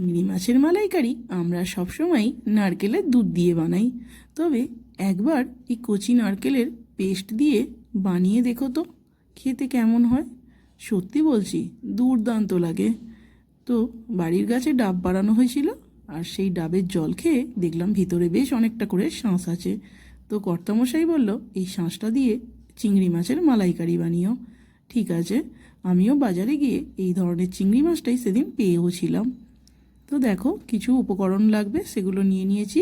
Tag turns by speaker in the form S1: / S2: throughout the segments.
S1: চিংড়ি মাছের মালাইকারি আমরা সবসময় নারকেলের দুধ দিয়ে বানাই। তবে একবার এই কচি নারকেলের পেস্ট দিয়ে বানিয়ে দেখো তো, খেতে কেমন হয়? সত্যি বলছি, দুর্দান্ত লাগে। তো বাড়ির গাছে ডাব বাড়ানো হয়েছিল, আর সেই ডাবের জল খেয়ে দেখলাম ভিতরে বেশ অনেকটা করে শাঁস আছে। তো কর্তামশাই বলল, এই শাঁসটা দিয়ে চিংড়ি মাছের মালাইকারি বানিও। ঠিক আছে। আমিও বাজারে গিয়ে এই ধরনের চিংড়ি মাছটাই সেদিন পেয়েও ছিলাম। তো দেখো, কিছু উপকরণ লাগবে, সেগুলো নিয়ে নিয়েছি।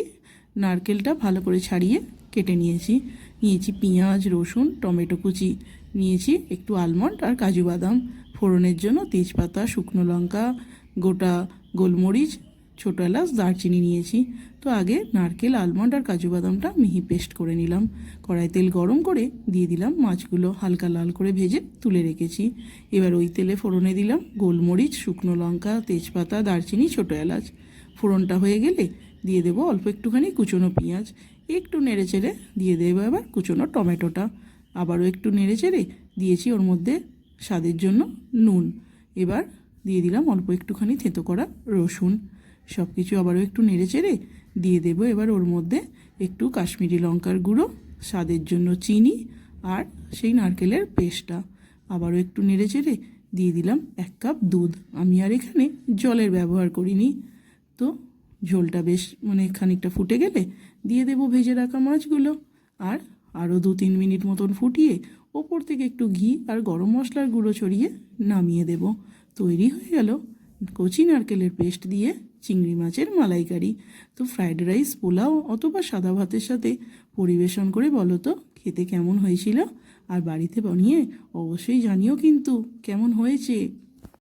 S1: নারকেলটা ভালো করে ছাড়িয়ে কেটে নিয়েছি। নিয়েছি পেঁয়াজ, রসুন, টমেটো কুচি, নিয়েছি একটু আলমন্ড আর কাজু বাদাম। ফোড়নের জন্য তেজপাতা, শুকনো লঙ্কা, গোটা গোলমরিচ ছোটো এলাচ, দারচিনি নিয়েছি। তো আগে নারকেল, আলমন্ড আর কাজু বাদামটা মিহি পেস্ট করে নিলাম। কড়াই তেল গরম করে দিয়ে দিলাম মাছগুলো হালকা লাল করে ভেজে তুলে রেখেছি। এবার ওই তেলে ফোড়নে দিলাম গোলমরিচ, শুকনো লঙ্কা, তেজপাতা, দারচিনি, ছোটো এলাচ। ফোড়নটা হয়ে গেলে দিয়ে দেবো অল্প একটুখানি কুচনো পেঁয়াজ। একটু নেড়ে চেড়ে দিয়ে দেবো এবার কুচনো টমেটোটা। আবারও একটু নেড়ে চেড়ে দিয়েছি ওর মধ্যে স্বাদের জন্য নুন। এবার দিয়ে দিলাম অল্প একটুখানি থেঁতো করা রসুন। সব কিছু আবারও একটু নেড়ে চেড়ে দিয়ে দেবো। এবার ওর মধ্যে একটু কাশ্মীরি লঙ্কার গুঁড়ো, স্বাদের জন্য চিনি আর সেই নারকেলের পেস্টটা আবারও একটু নেড়ে চেড়ে দিয়ে দিলাম এক কাপ দুধ। আমি আর এখানে জলের ব্যবহার করিনি। তো ঝোলটা বেশ মানে খানিকটা ফুটে গেলে দিয়ে দেবো ভেজে রাখা মাছগুলো আর আরও দু তিন মিনিট মতন ফুটিয়ে ওপর থেকে একটু ঘি আর গরম মশলার গুঁড়ো ছড়িয়ে নামিয়ে দেব। তৈরি হয়ে গেল কচি নারকেলের পেস্ট দিয়ে চিংড়ি মাছের মালাইকারি। তো ফ্রাইড রাইস, পোলাও অথবা সাদা ভাতের সাথে পরিবেশন করে বলো তো, খেতে কেমন হয়েছিল? আর বাড়িতে বানিয়ে অবশ্যই জানিও কিন্তু, কেমন হয়েছে?